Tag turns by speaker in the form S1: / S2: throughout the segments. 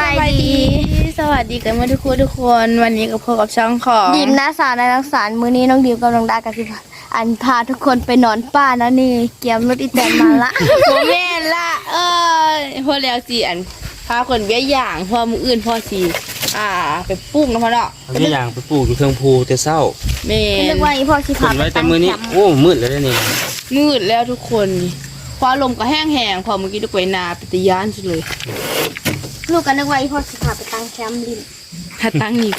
S1: บายดี
S2: สวัสดีกันมาทุกคนทุกคน วันนี้กับพบกับช่องของ
S1: ดิมนะสาวในนักสารมือนี้น้องดิมกับน้องดากับสิอันพาทุกคนไปนอนป่านะนี่เกียมรถอีแตนมาละ
S2: โมแม่นละ เออพอแล้วสิอันพาคนเบี้ยอย่างพอมืออื่นพอสีอ่า ไปปลูกนะพ่อเนาะ
S3: เอาที่อย่างไปปลูกอยู่เครื่องภูแต่เศร้า
S2: แม่
S1: นึ
S2: น
S1: กว่าอีพ่อสิ
S3: ค
S1: พานไป
S3: ไว้แต่
S1: ตั้ง
S3: มือ
S1: แค
S3: นี้
S1: มป์
S3: โอ้มืดแล้วนี่
S2: มืดแล้วทุกคนฟ้าลมก็แห้งแหงพอเมื่อกี้ตะกวยนาปฏิยานสุดเลย
S1: ลูกกันนึกว่าอีพ่อสิพาไปตั้งแคมป์ดิม
S2: ถ้าตั้งนี่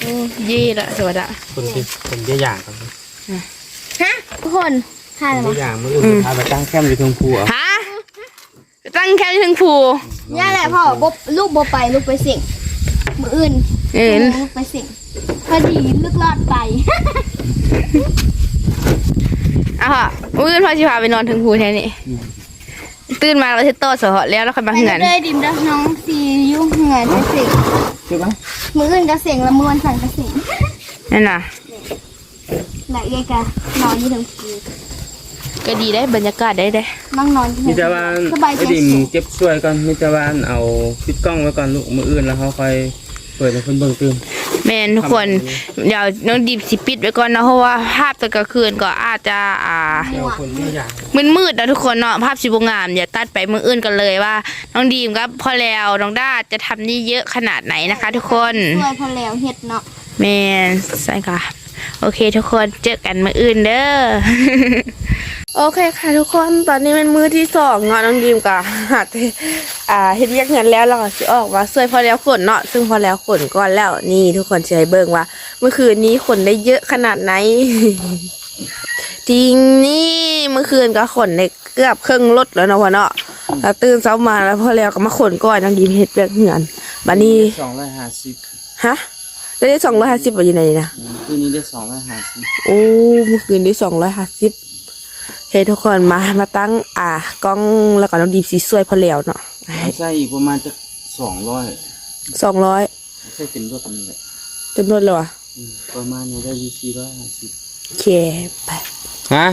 S2: โอ้เย่ละสวัสดี
S3: คนที่คนเบี้ยอย่างครับ
S1: ฮะทุกคนทานอะไร
S3: เบี้ย
S1: มา
S3: อย่างมืออื่นพาไปตั้งแคมป์อยู่เครื่องภูอะ
S2: ฮะตั้งแคมป์ถึงภู
S1: ย่าแหละพ่อบ่ลูกบ่ไปลูกไปเสิ่งมืออื่น
S2: เอ็น
S1: ลูกไปเสิ่งพอดีลูกรอดไป
S2: อะค่ะมืออื่นพอสิพาไปนอนถึงภูแท้นี่ ตื่นมาเราเทโต้สหอแล้วแล้วค่อยมา
S1: ไป
S2: เหือน
S1: เลยดิมนะน้องซียุ่งเหงื่อไปเสิ่ง
S3: ใช่ไหม
S1: มืออื่นก็เสิ่งละมวนสั่งก็เสิ่ง
S2: นั่นน่ะ
S1: ไหนเอ้ยกะนอนอยู่ทั้งคืน
S2: ก็ดีได้บรรยากาศได้ได้
S1: นั่งนอนอยู่
S3: มี
S1: ทั้ง
S3: แต่ว่า
S1: สบายใจ
S3: ไอ้ดิม
S1: สุด
S3: เก็บช่วยก่อนมีแต่ว่าเอาปิดกล้องไว้ก่อนลูกมืออื่นแล้วเขาค่อยเปิดให้คนเบิ่งตื่น
S2: แมนทุกคนเดี๋ยวน้องดิบสิปิดไว้ก่อนนะเพราะว่าภาพตอนกลางคืนก็อาจจะอ่า
S3: เดี๋ยวคนเบี้ยอย่าง
S2: มืดมืดๆนะทุกคนเนาะภาพสิบงามอย่าตัดไปมืออื่นกันเลยว่า น้องดีมกับพ่อแล้วน้องด้าจะทำนี่เยอะขนาดไหนนะคะ ทุกคน
S1: ช่วยพอแล้วเฮ็ดเนาะ
S2: แมนใช่ค่ะ โอเค ทุกคนเจอกันมืออื่นเด้อโอเคค่ะทุกคนตอนนี้เป็นมือที่สองเนาะน้องดีมกับหัดอ่าเฮ็ดเรียกเงินแล้วเราก็สิออกมาช่วยพอแล้วขนเนาะซึ่งพอแล้วขนก่อนแล้วนี่ ทุกคนจะให้เบิ่งว่า เมื่อคืนนี้ขนได้เยอะขนาดไหนจริงนี่เมื่อคืนก็ขนได้เกือบครึ่งรถแล้วเนาะพ่อเนาะแล้วตื่นเช้ามาแล้วพอแล้วก็มาขนก่อนน้องดีมเฮ็ดเรียกเงินบัดนี้
S3: สองร้อยห้าสิบ
S2: ฮะ ได้สองร้อยห้าสิบอยู่ไหนนะ
S3: คืนนี้ได้สองร้อยห้าสิบ
S2: โอ้เมื่อคืนได้สองร้อยห้าสิบเฮ้ยทุกคนมามาตั้ง อ่ากล้องแล้วก็น้องดีมสีสวยพอแล้วเนาะ
S3: ใช่อีกประมาณจะสองร้อย
S2: สองร้อย
S3: ใช่เป็นรถนี่แหละ
S2: จำนวนเลยวะ
S3: อืมประมาณนี้ได้ยี่สี่ร้อยห้าสิบ
S2: โอเคไป
S3: ฮะ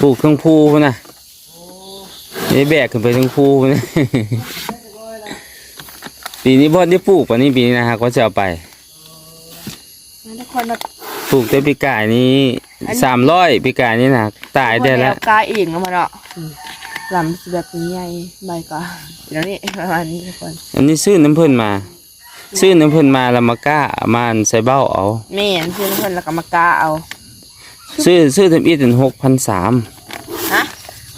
S3: ปลูกเครื่องภูพุ่นนะนี่แบกขึ้นไปเครื่องภูพุ่นนะ ปีนี้พ่อได้ปลูกป่ะนี่ปีนี้นะฮะก็จะเอาไป
S2: มาทุกคนมา
S3: ปลูกแต่ปีกายนี้สามร้อยปีกายนี้นะตายได้แล้ว
S2: กาเองแล้วมาเนาะอืมลำแบบนี้ใหญ่ใบก็เดี๋ยวนี้ประมาณนี้ทุกคน
S3: อันนี้ซื้อน้ำเพิ่นมาซื้อน้ำเพิ่นมาแล้วมากล้าเอามาใส่เบ้าเอา
S2: แม่นเพื่อนเพื่อนแล้วก็มากาเอา
S3: ซื้อซื้อทำอีถึงหกพันสาม
S2: ฮะ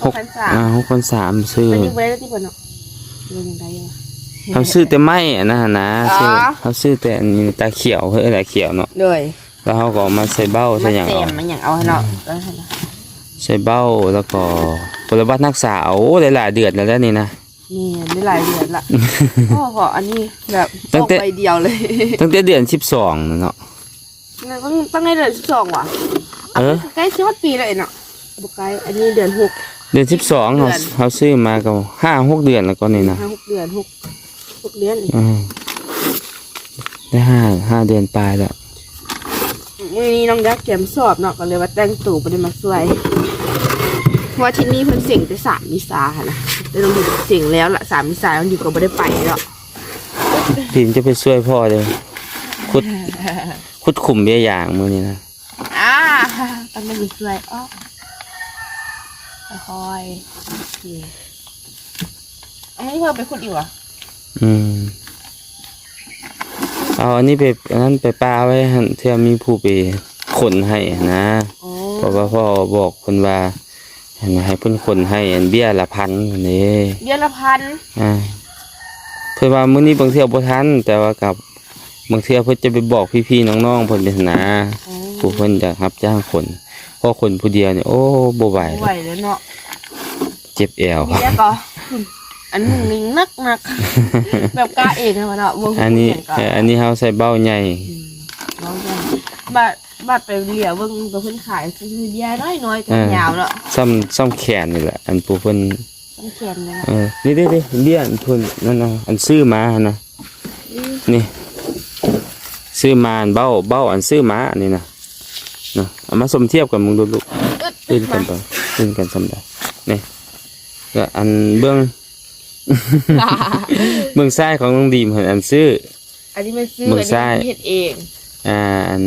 S3: หก
S2: พันสาม
S3: อ่าหกพันสามซื้อ
S2: มันอยู่ไว้ได้ที่บนเนาะเรื่องยังไงวะ
S3: เขาซื้อแต่ไม้อะนะนะ
S2: อ๋อ
S3: ซื้อเขาซื้อแต่อันนี้ตาเขียวเฮ้ยตาเขียวเนาะ
S2: เลย
S3: แล้วเขาก็เอามาใส่เบ้า
S2: มา
S3: ใส่อย่าง
S2: เต็
S3: เอา
S2: มมันอย่างเอาเนาะก็ให้เนาะ
S3: ใส่เบ้าแล้วก็ปรบัตินักษาโอ้หลายๆเดือนแล้วนี่นะ
S2: นี่ได้หลายเดือนละโอ้โหอันนี้แบบ
S3: ตั้
S2: องอก
S3: แต่
S2: ใบเดียวเลย
S3: ตั้งแต่เดือนสิบสองเนาะ
S2: ต้องต้องในเดือนสิบสองว่ะ
S3: เออ
S2: ใกล้สิบปีเลยเนาะบุกไกลอันนี้เดือนหก
S3: เดือนสิบสองเขา
S2: เดือน
S3: เขาซื้อมาก็ห้าหกเดือนแล้วก็นี่นะ
S2: ห้าหกเดือนหก หกเดือนอีก
S3: อืมได้ห้าห้าเดือนปลายแล้ว
S2: มื่อนี้น้องยักษ์เขียมสอบเนาะก็เลยว่าแต่งตัวไปได้มาช่วยเพราะว่าที่นี่เพิ่นเสียงแต่สามมิซาค่ะนะแต่น้องอยู่เสียงแล้วละสามมิซาน้องอยู่ก็ไม่ได้ไปแล้ว
S3: ทีมจะไปช่วยพ่อเลยคุดคุดขุมเบี้ยอย่างมือนี้นะ
S2: อ่าต้องไม่มีช่วยอ้อค่อยๆโอเคอันนี้เพิ่มไปคุณอีกเหรอ
S3: อืม เอาอันนี้ไปอันนั้นไปปาไว้หั่นเพื่อมีผู้ไปขนให้นะ
S2: อ๋อ
S3: เพราะว่าพ่อบอกคนว่าให้ให้เพิ่นขนให้ อันเบี้ยละพันนี่
S2: เดือนละพัน
S3: อ่าเพื่อว่ามื้อนี้บางเที่ยวบ่ทันแต่ว่ากับบางเที่ยวเพิ่นจะไปบอกพี่ๆน้องๆเพิ่นเป็นนะ
S2: อ๋อ
S3: ผู้เพิ่นจะรับจ้างขนเพราะคนผู้เดียวเนี่ยโอ้บ่ไหว
S2: ไหวแล้วเนาะ
S3: เจ็บแอว
S2: มีแล้วก็ อันหนึ่งนิ่งนักนักๆแบบกล้าเองนะวะเนาะวง
S3: อันนี้
S2: เสียงก็
S3: เอ่ออันนี้เฮาใส่เบ้าใหญ่
S2: น้องจังบัดบัดไปเหลียวเบิ่งตัวเพิ่นขายคือเดียน้อยน้อยๆแต่ยาวเนาะ
S3: ซ่อมซ่อมแขนนี่แหละ อันผู้เพิ่น
S2: ต้องแขนเลยนะ
S3: เออนี่ดิดิเบี้ยอันเพิ่นนั่นน่ะอันซื้อมาหั่นนะนี่ ซื้อมาอันเบ้าเบ้าอันซื้อมาอันนี้นะเนาะเอามาสมเทียบกันมึงดูลูก
S2: อึด
S3: ตื่นกันไปตื่นกันสำได้นี่ก็อันเบื้อง เมืองซ้ายของน้องดีมเห็นอันซื้อ
S2: อันนี้มันซื้อ
S3: มึง
S2: อัน
S3: ใช่
S2: นี้มันเฮ็ดเอง
S3: อ่าอัน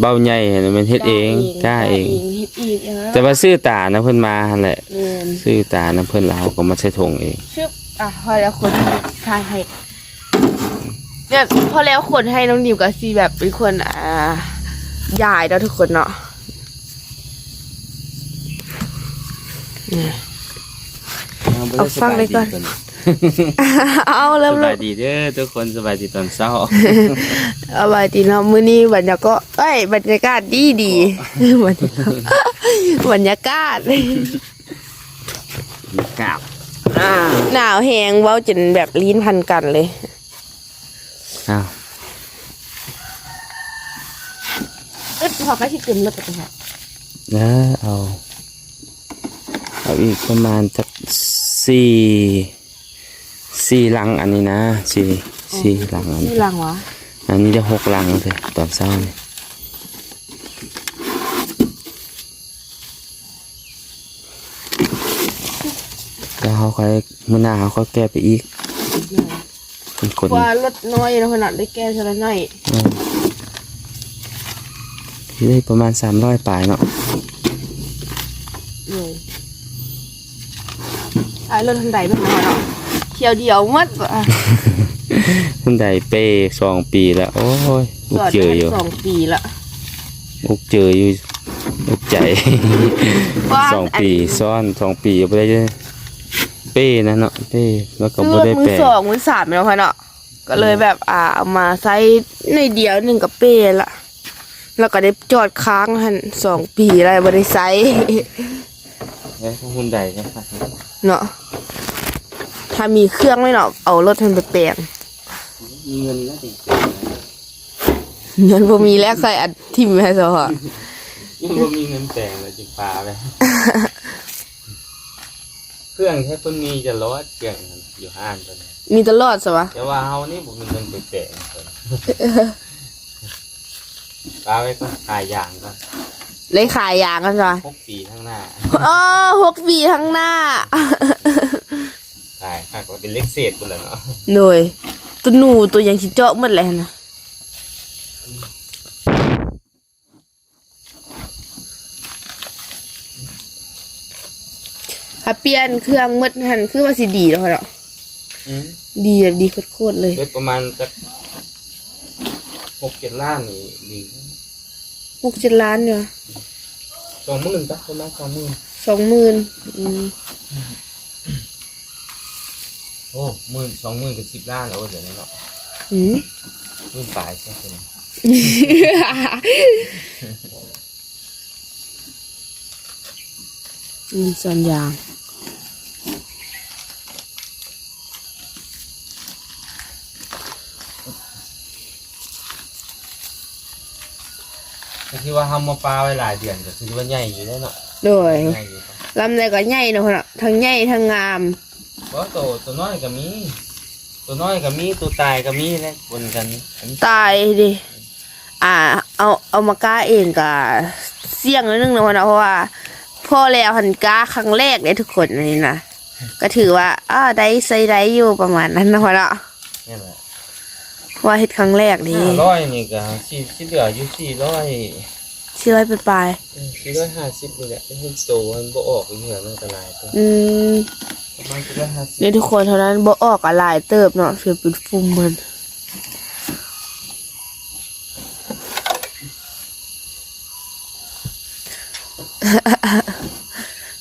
S3: เบ้าใหญ่เห็นมันเฮ็ดเองกล้าเอง
S2: เฮ็ดเองเออ
S3: แต่ว่าซื้อตานะเพิ่นมาหั่นแหละ
S2: แม่น
S3: ซื้อตานะเพิ่นแล้วเขาก็มาใช้ถงเอง
S2: ชึบอะพอแล้วคนทายให้เนี่ยพอแล้วคนให้น้องดิวกับซีแบบเป็นคนอ่ายายแล้วทุกคนเนาะเนี่ย เอาฟังเลยก่อน เอาเริ่ม
S3: ส
S2: เริ่
S3: บามยดีเด้อทุกคนสบายดีตอนเช้า
S2: เอาไปดีเนาะมื้อนี้บรรยากาศเอ้ยบรรยากาศดีดีบรรยากาศบรรยากาศ
S3: กราบ
S2: หนาวแหงเว้าจนแบบลิ้นพันกันเลย
S3: อ้าว
S2: เอ๊ะพอใกล้ที่เต็มแล้วปะจ๊ะ
S3: นะเอาเอาอีกประมาณสัก สี่สี่ลังอันนี้นะสี่สี่ลังอันนี้
S2: ที่รังวะ
S3: อันนี้จะหกลังเลยตอนเช้านี่แล้วเขาค่อยมื่อหน้าเขาค่อยแก้ไปอีกคนคน
S2: ว่ารถน้อยนะขนาดได้แก้เท่านั้นหน่อย
S3: ที่ได้ประมาณสามร้อยปลายเนาะ
S2: เลย ไอรถทันใดแบบนั้นเนาะเที่ยวเดียวมัดว่ะ
S3: ท่านใดเป้สองปีแล้วโอ้ยอุกเจออยู่
S2: สองปีละ
S3: อุกเจออยู่อุกใจสองปีซ้อนสองปีบ่ได้เป้นะเนาะเป้แล้วก็
S2: ซื้อ
S3: บ่ได้
S2: มือ
S3: แปลง
S2: สองมือสามแล้วค่ะเนาะก็เลยแบบอ่าเอามาใช้ในเดียวหนึ่งกับเป้ละแล้วก็ได้จอดค้างหันสองปีอะไรบ่ได้ ใช้
S3: เอ้ยหุ่นใดนะครับ
S2: เนาะถ้ามีเครื่องไม่เนาะเอารถทันไปแปลง
S3: มีเงินแล้วดิ
S2: เงินบ่มีแล้วใครอัดทิมแม่ซะฮะ
S3: ยังบ่มีเงินแต่งเลยจิปลาไปเครื่องแค่เพิ่นมีจะรอดเครื่องอยู่ห้างเพิ่น
S2: มีตลอดซะวะ
S3: แต่ว่าเฮานี่บ่มีเงินไปแต่งเพิ่นปลาไว้ก่อนขายยางก่อน
S2: เลยขายยางกันซะ
S3: หกปีข้างหน้า
S2: อ๋อหกปีข้างหน้า
S3: ขายคักว่าเป็นเล็กเศษพุ่นแหละเนาะ
S2: หน่วยตัวหนูตัวยังสิเจาะหมดเลยนะถ้าเปลี่ยนเครื่องหมดหันคือว่าสิดีแล้วค่ะเนาะ
S3: อืม
S2: ดีแบบดีโคตรๆเลย
S3: เบิดประมาณสักหกเจ็ดล้านนี่ดี
S2: หกเจ็ดล้านเนี่ย
S3: สองหมื่นจ้ะประมาณสองหมื่น
S2: สองหมื่นอืม
S3: โอ้หมื่นสองหมื่นกับสิบล้านแล้วเดี๋ยวนี้เนาะ
S2: อืม
S3: หมื่นปลายใช่ไหม
S2: อืมส่วนยาง
S3: ว่าทำมาปลาไว้หลายเดือนก็คือว่าใหญ่อยู่แล้วเนาะ
S2: โดย
S3: ใหญ่อยู่ปะ
S2: ลำไรก็ใหญ่เนาะค่ะเนาะทั้งใหญ่ทั้งงาม
S3: เพราะตัวตัวน้อยก็มี ตัวน้อยก็มีตัวตายก็มีเลยบนกันอันนี้
S2: ตายดิ อ่า เอาเอามากล้าเองก็เสี่ยงนิดนึงนะวะเนาะเพราะว่าพ่อแล้วหันกล้าครั้งแรกเนี่ยทุกคนอันนี้นะก็ถือว่าอ้าได้ใส่ได้อยู่ประมาณนั้นนะวะเนาะ
S3: นี่แหละ
S2: เพราะว่าเฮ็ดครั้งแรกนี่
S3: ห้าร้อยนี่ก็สี่ที่เหลืออยู่สี่ร้อย
S2: ชื่อไว้เป็นปลาย
S3: สี่ร้อยห้าสิบนี่แหละให้โตมันบ่ออกเหงื่อมันอันตรายตัว
S2: อืม
S3: ประมาณสี่ร้อยห้าสิบ
S2: นี่ทุกคนเท่านั้นบ่ออกอะหลายเติบเนาะคือเป็นฟุ่มมัน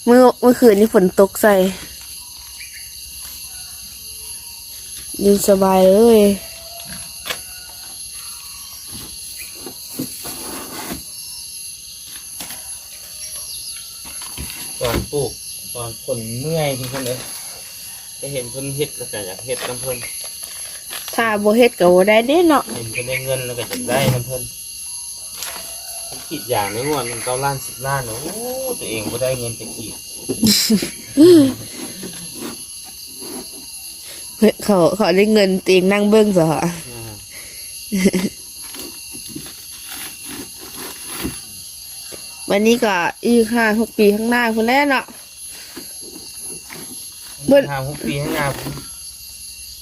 S2: เมื่อเมื่อคืนนี้ฝนตกใส่เยินสบายเลย
S3: ตอนป ลูกตอนคนเมื่อยทุกคนเลยจะเห็นเพิ่นเฮ็ดแล้วก็อยากเฮ็ดน้ำเพิ่น
S2: ถ้าบ่เฮ็ดก็บ่ได้เด้เนาะ
S3: เห็นเพิ่นได้เงินแล้วก็อยากได้น้ำเพิ่นเพิ่นคิดอย่างในงวดมันเก้าล้านสิบล้านเนาะโอ้ตัวเองบ่ได้เงินไปกี่
S2: เขาเขาได้เงินตัวเองนั่งเบิ่งซะค่ะ
S3: อ่า
S2: วันนี้ก็อีกห้าหกปีข้างหน้าพุ่นแน่เนาะเบิ่น
S3: ทางหกปีข้างหน้าผม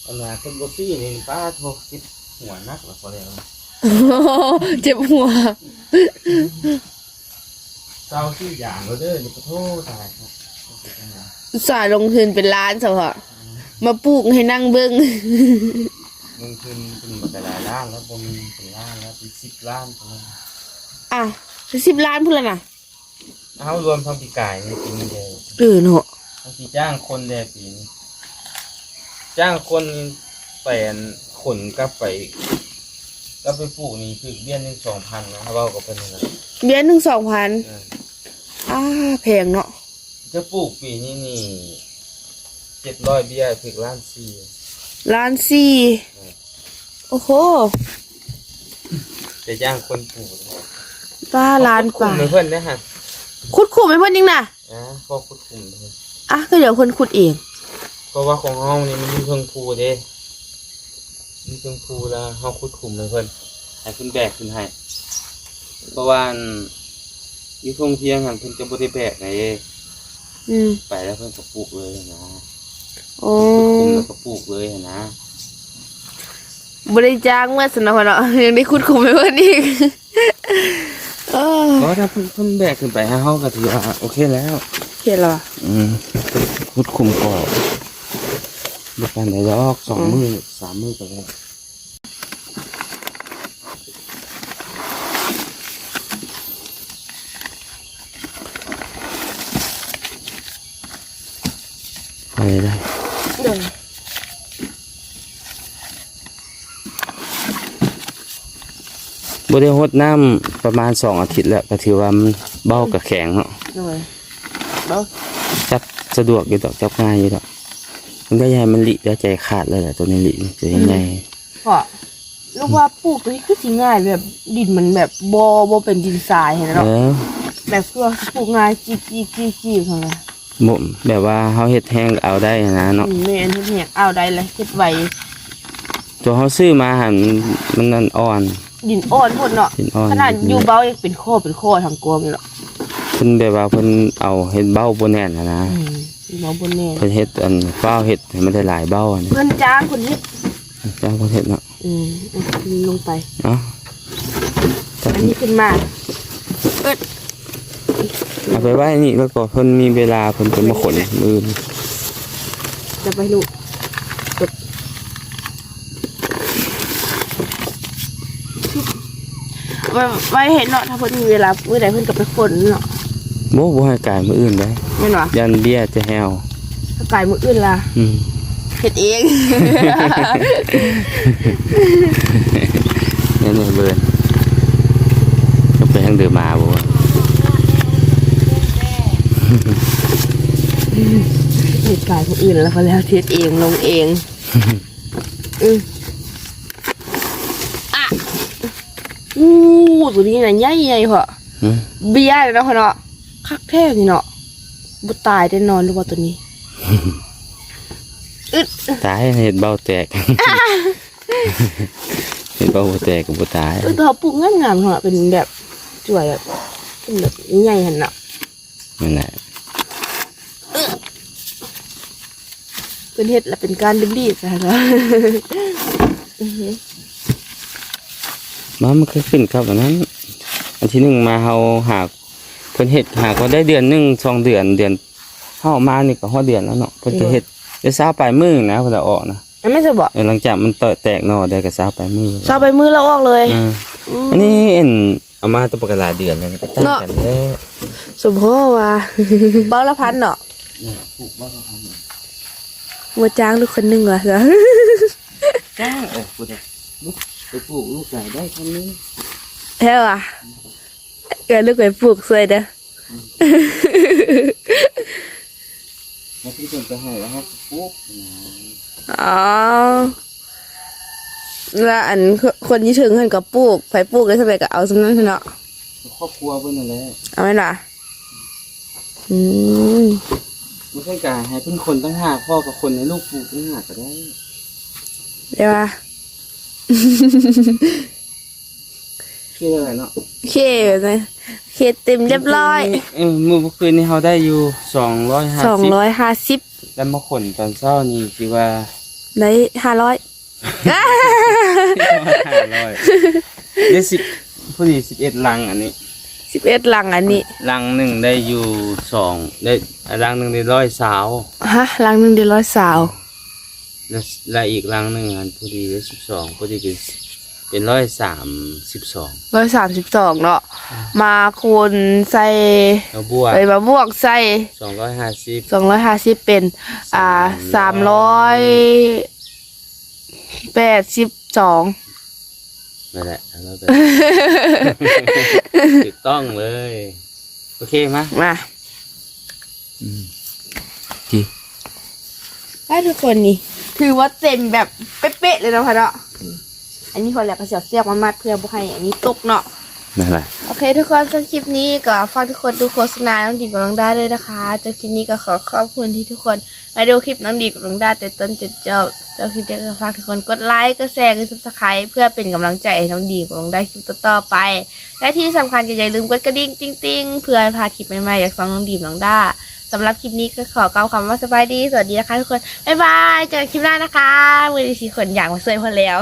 S3: อันนั้นคนบ่ซี่นี่ป้าโทรคิดหัวนักแล้วพอแล้ว
S2: เจ็บหัว
S3: เศร้าที่อย่างเราเด้อนี่ขอโทษตายครับ
S2: อุตส่าห์ลงทุนเป็นล้านซะเหรอมาปลูกให้นั่งเบิ้ง
S3: มึงคืนเป็นบักหลายล้านแล้วบ่มีเป็นล้านแล้วเป็นสิบล้านตัวนั้น
S2: อะ สิบล้านพูดแล้วนะ
S3: เอารวมทั้งปีกายในปีนี้เดียว
S2: เออเนาะ
S3: ทั้งปีจ้างคนเดียวปีนี้จ้างคนแปลนขนกลับไปก็ไปปลูกนี่คือเบี้ยหนึงสองพันนะถ้าเว่ากับเพิ่นนะ
S2: เบี้ยหนึ่งสองพัน
S3: เออ
S2: อ่าแพงเนาะ
S3: จะปลูกปีนี้นี่เจ็ดร้อยเบี้ยถึงล้านสี่
S2: ล้านสี่
S3: อืม
S2: โอ้โห
S3: จะจ้างคนปลูก
S2: ป้าล้านกว่า
S3: คุมเพื่อนนะฮะ
S2: ขุดขุมให้เพื่อนจริงนะ
S3: นะพ่อคุดคุมเพิ่น
S2: อะก็เดี๋ยวคนขุดเอง
S3: เพราะว่าของห้องนี่มันมีเครื่องภูเด้มีเครื่องภูแล้วเฮาคุดคุมเลยเพิ่นให้ขึ้นแบกขึ้นให้เพราะว่าอันอยู่ทงเทียงหันเพิ่นจะบ่ได้แบกไง
S2: อืม
S3: ไปแล้วเพิ่นก็ปลูกเลยนะ
S2: โอ้
S3: คุดคุมแล้วก็ปลูกเลยนะ
S2: บริจ้างเมื่อสนอเนาะยังได้ขุดขุมให้เพื่อนอีก เออ
S3: ก็ถ้าเพิ่นเพิ่นแบกขึ้นไปให้เฮาก็ถือว่าโอเคแล้ว
S2: เห็นแล้วอะ
S3: อืมคุดคุมก่อนบ่ปานใดดอกสองมื้อสามมื้อก็ได้ไปได้
S2: เดี๋ยว
S3: บ่ได้หดน้ำ ประมาณสองอาทิตย์แล้วก็ถือว่ามันเบ้ากับแข็งเนาะ
S2: เดี๋ยวเดี๋ยว
S3: จับสะดวกอยู่ดอกจับง่ายอยู่ดอกมันก็ยายมันหลิแล้วใจขาดเลยแหละตัวนี้หลิจะยังไง
S2: พอลูกว่าปลูกนี่คือสิง่ายแบบดินมันแบบบอบเป็นดินทรายเห็น
S3: เอ
S2: เนาะ
S3: อ
S2: แบบเพื่อปลูกง่ายจีจีจีจีทางนั้น
S3: บ่แบบว่าเฮาเฮ็ดแห้งเอาได้นะเนาะ
S2: อืมแม่นเฮ็ดเนี่ยเอาได้เลยเฮ็ดไว้
S3: ตัวเฮาซื้อมาหันมันนั่นอ่อน
S2: ดินอ่อนพุ่นเนาะ
S3: ดินอ่อน
S2: ขนาดอยู่เบายังเป็นข้อเป็นข้อทางกวงอยู่เนาะ
S3: เพิ่นแบบว่าเพิ่นเอาเฮ็ดเบ้าบ่แน่นอะนะ
S2: อืมเบาบนแน่
S3: เพิ่นเฮ็ดอันเบ้าเฮ็ดให้มันได้หลายเบ้าอะนะ
S2: เพิ่นจ้างคนเฮ็ด
S3: จ้างเพิ่นเฮ็ดเนาะ
S2: อืมเอาลงไป
S3: เอ้าจับ
S2: อันนี้ขึ้นมาเอิด
S3: เอาไปไว้นี่แล้วก็เพิ่นมีเวลาเพิ่นจะมาขนมือ
S2: จะไปลูกกด ไว้ไว้เห็นเนาะถ้าเพิ่นมีเวลามื้อใดเพิ่นก็ไปคนเนาะ
S3: บ่บ่ให้กายมื้ออื่นได้
S2: แม่นบ่
S3: ยันเบี้ยจะแฮว
S2: ถ้าไก่มื้ออื่นล่ะ
S3: อืม
S2: เฮ็ดเอง
S3: นี่นี่เบิร์นก็ไปทางเดินมาบ่วะ
S2: เฮ็ดไก่มื้ออื่นแล้วก็แล้วเฮ็ดเองลงเองอืออะ อู้ตัวนี้น่ะใหญ่ๆพอ
S3: อืม
S2: เบียร์เลยเนาะพ่อเนาะคักแท้นี่เนาะบ่ตายได้นอนหรือว่าตัวนี้อึด
S3: ตายเห็ดเบ้าแตกเห็ดเบ้าบ่แตกก็บ่ตาย
S2: เออตัวปลูกงามๆเนาะเป็นแบบสวยแบบเป็นแบบใหญ่หั่นน่ะ
S3: นั่นแหละ
S2: เป็นเฮ็ดแล้วเป็นการรีบๆซะเนาะอือหือ
S3: มามันก็ขึ้นครับอันนั้น อันที่หนึ่งมาเฮาหากเพิ่นเฮ็ดหากก็ได้เดือนหนึงสองเดือนเดือนเฮามานี่ก็ฮอดเดือนแล้วเนาะเพิ่นจะเฮ็ดได้ซาปลายมือนะเพิ่นจะออกนะ
S2: อันไม่จะบอก
S3: เออหลังจากมันเตอะแตกหนอได้ก็ซาปลายมือ
S2: ซาไปมือแล้วออกเลย
S3: อ่า
S2: ม
S3: อันนี้เอ็นเอามาตัวประกันหลายเดือนแล้วนี่ก็ตั้งกันแล้
S2: สมพ่อว่าเบ้าละพันเนาะมาจ้างลูกคนหนึงว่ะจ้ะ
S3: จ้างเออกูจะลูก ไปปลูกลูกไก่ได้คนนึง
S2: เฮ้ว่ะเออลูกไปปลูกสวยเด้อ
S3: แล้วที่จนไปให้แล้วครับปลูก
S2: อ๋อแล้วอันคนที่ถึงเพิ่นก็ปลูกไผปลูกได้สบายก็เอาสำนั้นเนาะ
S3: ครอบครัวเพิ่นนั่นแหละ
S2: เอาไหมล่ะอืม
S3: ไม่ใช่การให้เพิ่นคนตั้งห้าพ่อกับคนในลูกปลูกตั้งห้าก็ได้
S2: เดี๋ยว ว่า
S3: ชื่ออะไรเนาะ
S2: โอเคเลยโอเคเต็มเรียบร้อย
S3: เออมื้อเมื่อคืนนี้เฮาได้อยู่สองร้อยห้า
S2: สอง
S3: สิบ
S2: ร้อยห้าสิบ
S3: แล้วมาขนตอนเช้านี่คือว่า
S2: ได้ห้าร้อย
S3: ห้าร้อยได้สิบพอดีสิบเอ็ดลังอันนี้
S2: สิบเอ็ดลังอันนี้
S3: ลังหนึ่งได้อยู่สองได้ลังหนึ่งได้ร้อยสาว
S2: ฮะลังหนึ่งเดือนร้อยสาว
S3: แล้วแล้วอีกลังหนึ่งอันพอดีได้สิบสองพอดีเป็นเป็นร้อยสามสิบสอง
S2: ร้อยสามสิบสองเนาะมาคูณใส่
S3: แล้วบัว
S2: ไปมาบวกใส่
S3: สองร้อยห้าสิบ
S2: สองร้อยห้าสิบเป็นอ่าสามร้อยแปดสิบสอง
S3: นั่นแหละแล้วแต่ถูกต้องเลย โอเคมะ
S2: มา
S3: จี
S2: ได้ทุกคนนี่ ถือว่าเต็มแบบเป๊ะๆเลยเนาะพ่อเนาะอันนี้พอแล้วก็เสียบเสียบมามัดเพื่อบุให้อันนี้ตกเนาะ
S3: นั่นแหละ
S1: โอเค ทุกคนสำหรับคลิปนี้ก็ฝากทุกคนดูโฆษณาน้องดีกับน้องด้าด้วยนะคะจบคลิปนี้ก็ขอขอบคุณที่ทุกคนมาดูคลิปน้องดีกับน้องด้าแต่ต้นจนจบเจ้าคลิปนี้ก็ฝากทุกคนกดไลค์กดแชร์กดซับสไครต์เพื่อเป็นกำลังใจให้น้องดีกับน้องด้าคลิปต่อๆไป และที่สำคัญก็อย่าลืมกดกระดิ่งติ๊งๆเพื่อพลาดคลิปใหม่ๆจากสองน้องดีกับน้องด้า สำหรับคลิปนี้ก็ขอกล่าวคำว่าสบายดี สวัสดีนะคะทุกคน บ๊ายบาย เจอกันคลิปหน้านะคะมือดีสีขนอย่างมาเซยพอแล้ว